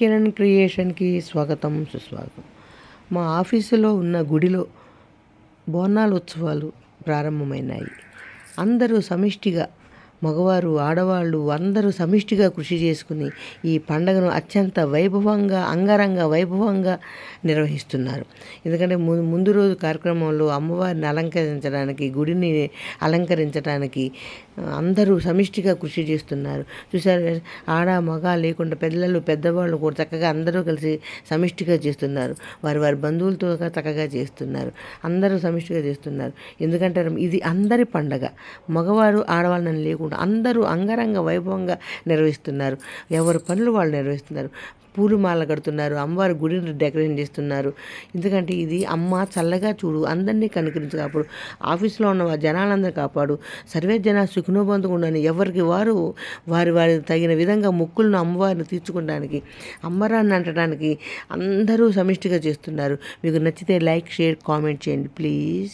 కిరణ్ క్రియేషన్కి స్వాగతం సుస్వాగతం. మా ఆఫీసులో ఉన్న గుడిలో బోనాల ఉత్సవాలు ప్రారంభమైనాయి. అందరూ సమిష్టిగా మగవారు ఆడవాళ్ళు అందరూ సమిష్టిగా కృషి చేసుకుని ఈ పండగను అత్యంత వైభవంగా అంగరంగ వైభవంగా నిర్వహిస్తున్నారు. ఎందుకంటే ము- ముందు రోజు కార్యక్రమంలో అమ్మవారిని అలంకరించడానికి గుడిని అలంకరించడానికి అందరూ సమిష్టిగా కృషి చేస్తున్నారు. చూసారు ఆడ మగ లేకుండా పిల్లలు పెద్దవాళ్ళు కూడా చక్కగా అందరూ కలిసి సమిష్టిగా చేస్తున్నారు. వారి వారి బంధువులతో చక్కగా చేస్తున్నారు. అందరూ సమిష్టిగా చేస్తున్నారు. ఎందుకంటే ఇది అందరి పండగ. మగవారు ఆడవాళ్ళని లేకుండా అందరూ అంగరంగ వైభవంగా నిర్వహిస్తున్నారు. ఎవరి పనులు వాళ్ళు నిర్వహిస్తున్నారు. పూలు మాల కడుతున్నారు. అమ్మవారి గుడిని డెకరేషన్ చేస్తున్నారు. ఎందుకంటే ఇది అమ్మ చల్లగా చూడు అందరినీ కనుకరించు కాపాడు. ఆఫీస్లో ఉన్న జనాలందరూ కాపాడు. సర్వే జన సుఖనోబంధంగా ఉండని ఎవరికి వారు వారి వారి తగిన విధంగా ముక్కులను అమ్మవారిని తీర్చుకోవడానికి అమ్మరాన్ని అంటడానికి అందరూ సమిష్టిగా చేస్తున్నారు. మీకు నచ్చితే లైక్ షేర్ కామెంట్ చేయండి ప్లీజ్.